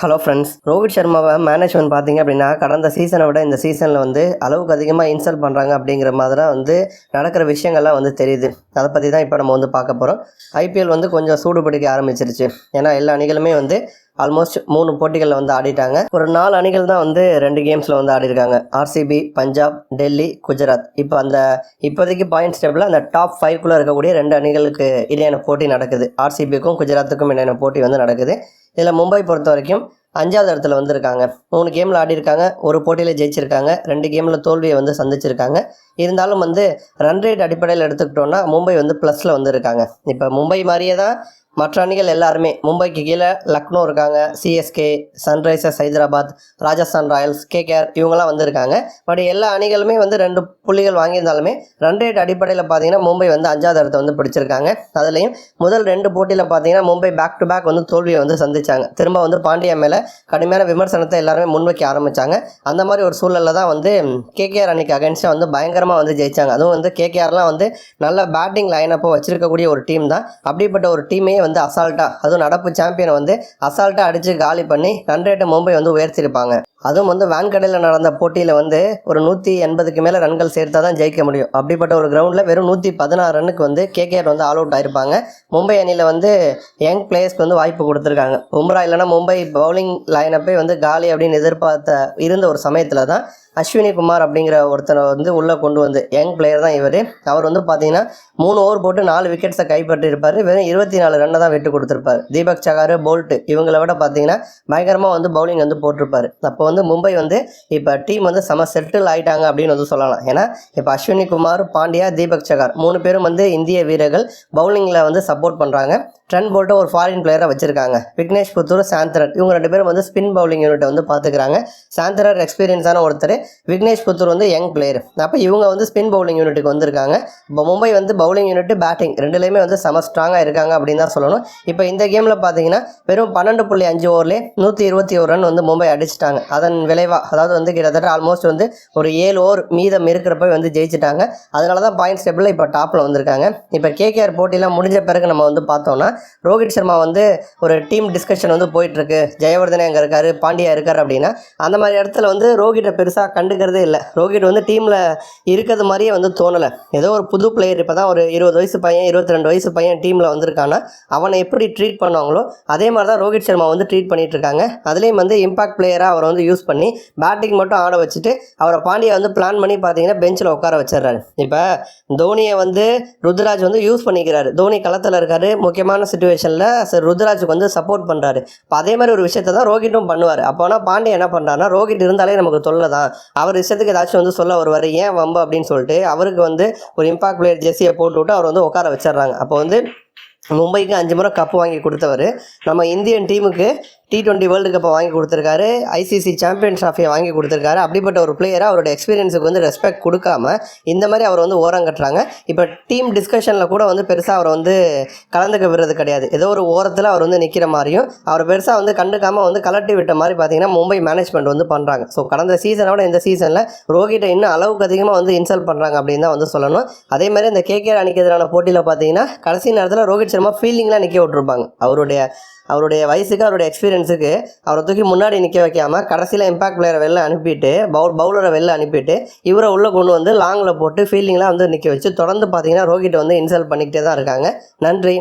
Hello friends Rohit சர்மாவை management பார்த்தீங்க அப்படின்னா கடந்த சீசனை விட இந்த சீசனில் வந்து அளவுக்கு அதிகமாக இன்சல்ட் பண்ணுறாங்க அப்படிங்கிற மாதிரி வந்து நடக்கிற விஷயங்கள்லாம் வந்து தெரியுது. அதை பற்றி தான் இப்போ நம்ம வந்து பார்க்க போகிறோம் ஐபிஎல் வந்து கொஞ்சம் சூடு பிடிக்க ஆரம்பிச்சிருச்சு. ஏன்னா எல்லா அணிகளுமே வந்து ஆல்மோஸ்ட் மூணு போட்டிகளில் வந்து ஆடிட்டாங்க. ஒரு நாலு அணிகள் தான் வந்து ரெண்டு கேம்ஸில் வந்து ஆடிருக்காங்க. ஆர்சிபி பஞ்சாப் டெல்லி குஜராத் இப்போ அந்த இப்போதைக்கு பாயிண்ட்ஸ் டேபிளில் அந்த டாப் ஃபைவ்குள்ளே இருக்கக்கூடிய ரெண்டு அணிகளுக்கு இடையான போட்டி நடக்குது. ஆர்சிபிக்கும் குஜராத்துக்கும் இடையான போட்டி வந்து நடக்குது. இதில் மும்பை பொறுத்த வரைக்கும் அஞ்சாவது இடத்துல வந்திருக்காங்க. மூணு கேமில் ஆடிருக்காங்க ஒரு போட்டியில் ஜெயிச்சிருக்காங்க. ரெண்டு கேமில் தோல்வியை வந்து சந்திச்சிருக்காங்க. இருந்தாலும் வந்து ரன் ரேட் அடிப்படையில் எடுத்துக்கிட்டோம்னா மும்பை வந்து ப்ளஸில் வந்து இருக்காங்க இப்போ மும்பை மாதிரியே தான் மற்ற அணிகள் எல்லாருமே மும்பைக்கு கீழே லக்னோ இருக்காங்க CSK Sunrisers Hyderabad Rajasthan Royals KKR இவங்கெல்லாம் வந்திருக்காங்க. பட் எல்லா அணிகளுமே வந்து ரெண்டு புள்ளிகள் வாங்கியிருந்தாலுமே ரன் ரேட் அடிப்படையில் பார்த்தீங்கன்னா மும்பை வந்து அஞ்சாவது இடத்த வந்து பிடிச்சிருக்காங்க. அதுலேயும் முதல் ரெண்டு போட்டியில் பார்த்தீங்கன்னா மும்பை பேக் டு பேக் வந்து தோல்வியை வந்து சந்திச்சாங்க. திரும்ப வந்து பாண்டியா மேலே கடுமையான விமர்சனத்தை எல்லாருமே முன்வைக்க ஆரம்பித்தாங்க அந்த மாதிரி ஒரு சூழலில் தான் வந்து கேகேஆர் அணிக்கு அகேன்ஸ்டாக வந்து பயங்கரமாக வந்து ஜெயிச்சாங்க. அதுவும் வந்து கேகேஆர்லாம் வந்து நல்ல பேட்டிங் லைனப்போ வச்சிருக்கக்கூடிய ஒரு டீம் தான். அப்படிப்பட்ட ஒரு டீமே வந்து அசால்ட்டாக அதுவும் நடப்பு சாம்பியனை வந்து அசால்ட்டாக அடித்து காலி பண்ணி ரன் ரேட்டை மும்பை வந்து உயர்த்திருப்பாங்க. அதுவும் வந்து வான்கடையில் நடந்த போட்டியில் வந்து ஒரு நூற்றி எண்பதுக்கு மேலே ரன்கள் சேர்த்தா தான் ஜெயிக்க முடியும். அப்படிப்பட்ட ஒரு கிரவுண்டில் வெறும் நூற்றி பதினாறு ரன்னுக்கு வந்து கேகேஆர் வந்து ஆல் அவுட் ஆயிருப்பாங்க. மும்பை அணியில் வந்து யங் பிளேயர்ஸ்க்கு வந்து வாய்ப்பு கொடுத்துருக்காங்க. பும்ரா இல்லைனா மும்பை பவுலிங் லைனப்பே வந்து காலி அப்படின்னு எதிர்பார்த்த இருந்த ஒரு சமயத்தில் தான் அஸ்வினி குமார் அப்படிங்கிற ஒருத்தனை வந்து உள்ளே கொண்டு வந்து யங் பிளேயர் தான் இவர். அவர் வந்து பார்த்தீங்கன்னா மூணு ஓவர் போட்டு நாலு விக்கெட்ஸை கைப்பற்றிருப்பார் வெறும் இருபத்தி நாலு ரன்னை தான் விட்டு கொடுத்துருப்பார். தீபக் சகாரு போல்ட் இவங்கள விட பார்த்தீங்கன்னா பயங்கரமாக வந்து பவுலிங் வந்து போட்டிருப்பார். அப்போ வந்து மும்பை வந்து இப்போ டீம் வந்து செம செட்டில் ஆயிட்டாங்க அப்படின்னு வந்து சொல்லலாம். ஏன்னா இப்போ அஸ்வினி குமார் பாண்டியா தீபக் சகார் மூணு பேரும் வந்து இந்திய வீரர்கள் பவுலிங்கில் வந்து சப்போர்ட் பண்ணுறாங்க ட்ரெண்ட் போட்டு ஒரு ஃபாரின் பிளேயரை வச்சிருக்காங்க. விக்னேஷ் புத்தூர் சாந்தரன் இவங்க ரெண்டு பேரும் வந்து ஸ்பின் பவுலிங் யூனிட்டை வந்து பார்த்துக்கிறாங்க சாந்தரர் எக்ஸ்பீரியன்ஸான ஒருத்தர். விக்னேஷ் புத்தூர் வந்து யங் பிளேயர் அப்போ இவங்க வந்து ஸ்பின் பவுலிங் யூனிட்டுக்கு வந்திருக்காங்க. இப்போ மும்பை வந்து பவுலிங் யூனிட் பேட்டிங் ரெண்டுலேயுமே வந்து செம ஸ்ட்ராங்காக இருக்காங்க அப்படின்னு தான் சொல்லணும். இப்போ இந்த கேமில் பார்த்தீங்கன்னா வெறும் பன்னெண்டு புள்ளி அஞ்சு ஓவர்லேயே நூற்றி இருபத்தி ஒரு ரன் வந்து மும்பை அடிச்சிட்டாங்க. அதன் விளைவாக அதாவது வந்து கிட்டத்தட்ட ஆல்மோஸ்ட் வந்து ஒரு ஏழு ஓவர் மீதம் இருக்கிறப்ப வந்து ஜெயிச்சிட்டாங்க. அதனால தான் பாயிண்ட் ஸ்டெப்பில் இப்போ டாப்பில் வந்திருக்காங்க. இப்போ கேகேஆர் போட்டிலாம் முடிஞ்ச பிறகு நம்ம வந்து பார்த்தோம்னா ரோஹித் சர்மா வந்து ஒரு டீம் டிஸ்கஷன் வந்து போயிட்டுருக்கு. ஜெயவர்தனே அங்கே இருக்கார் பாண்டியா இருக்கார் அப்படின்னா அந்த மாதிரி இடத்துல வந்து ரோஹிட்டை பெருசாக கண்டுக்கிறதே இல்லை. ரோஹிட் வந்து டீமில் இருக்கிறது மாதிரியே வந்து தோணலை. ஏதோ ஒரு புது பிளேயர் இப்போ தான் ஒரு இருபது வயசு பையன் இருபத்தி ரெண்டு வயசு பையன் டீமில் வந்திருக்கானா அவனை எப்படி ட்ரீட் பண்ணுவாங்களோ அதே மாதிரி தான் ரோஹித் சர்மா வந்து ட்ரீட் பண்ணிட்டு இருக்காங்க அதுலேயும் வந்து இம்பாக்ட் பிளேயராக அவர் வந்து யூஸ் பண்ணி பேட்டிங் மட்டும் ஆட வச்சுட்டு அவரை பாண்டியை வந்து பிளான் பண்ணி பார்த்தீங்கன்னா பெஞ்சில் உட்கார வச்சிடுறாரு. இப்போ தோனியை வந்து ருத்ராஜ் வந்து யூஸ் பண்ணிக்கிறாரு. தோனி களத்தில் இருக்காரு. முக்கியமான சுச்சுவேஷனில் சார் ருத்ராஜுக்கு வந்து சப்போர்ட் பண்ணுறாரு இப்போ அதே மாதிரி ஒரு விஷயத்தை தான் ரோஹிட்டும் பண்ணுவார். அப்போனா பாண்டியா என்ன பண்ணுறாருன்னா ரோஹித் இருந்தாலே நமக்கு தொல்லை தான். அவர் விஷயத்துக்கு ஏதாச்சும் வந்து சொல்ல வருவார். ஏன் வம்பு அப்படின்னு சொல்லிட்டு அவருக்கு வந்து ஒரு இம்பாக்ட் பிளேயர் ஜெர்சியை போட்டு விட்டு அவர் வந்து உட்கார வச்சிடுறாங்க. அப்போ வந்து மும்பைக்கு அஞ்சு முறை கப்பு வாங்கி கொடுத்தவர். நம்ம இந்தியன் டீமுக்கு டி டுவெண்ட்டி வேர்ல்டு கப்பை வாங்கி கொடுத்துருக்காரு. ஐசிசி சாம்பியன் ட்ராஃபியை வாங்கி கொடுத்துருக்காரு. அப்படிப்பட்ட ஒரு பிளேயரை அவரோட எக்ஸ்பீரியன்ஸுக்கு வந்து ரெஸ்பெக்ட் கொடுக்காம இந்த மாதிரி அவர் வந்து ஓரம் கட்டுறாங்க. இப்போ டீம் டிஸ்கஷனில் கூட வந்து பெருசாக அவர் வந்து கலந்துக்க விடுறது கிடையாது. ஏதோ ஒரு ஓரத்தில் அவர் வந்து நிற்கிற மாதிரியும் அவர் பெருசாக வந்து கண்டுக்காமல் வந்து கலட்டி விட்ட மாதிரி பார்த்தீங்கன்னா மும்பை மேனேஜ்மெண்ட் வந்து பண்ணுறாங்க ஸோ கடந்த சீசனை விட இந்த சீசனில் ரோஹிட்டை இன்னும் அளவுக்கு அதிகமாக வந்து இன்சல்ட் பண்ணுறாங்க அப்படின்னு தான் வந்து சொல்லணும். அதே மாதிரி இந்த கேகேஆர் அணிக்கு எதிரான போட்டியில் பார்த்தீங்கன்னா கடைசி நேரத்தில் ரோஹித் சர்மா ஃபீல்டிங்லாம் நிற்க விட்டுருப்பாங்க. அவருடைய அவருடைய வயசுக்கு அவருடைய எக்ஸ்பீரியன்ஸ் எக்ஸ்பீரியன்ஸுக்கு அவரை தூக்கி முன்னாடி நிற்க வைக்காம கடைசியில் இம்பாக்ட் பிளேயரை வெளில அனுப்பிட்டு பவுல் பவுலரை வெளில அனுப்பிட்டு இவரை உள்ளே கொண்டு வந்து லாங்கில் போட்டு ஃபீல்டிங்லாம் வந்து நிற்க வச்சு தொடர்ந்து பார்த்தீங்கன்னா ரோஹிட்டை வந்து இன்சல்ட் பண்ணிக்கிட்டே தான் இருக்காங்க. நன்றி.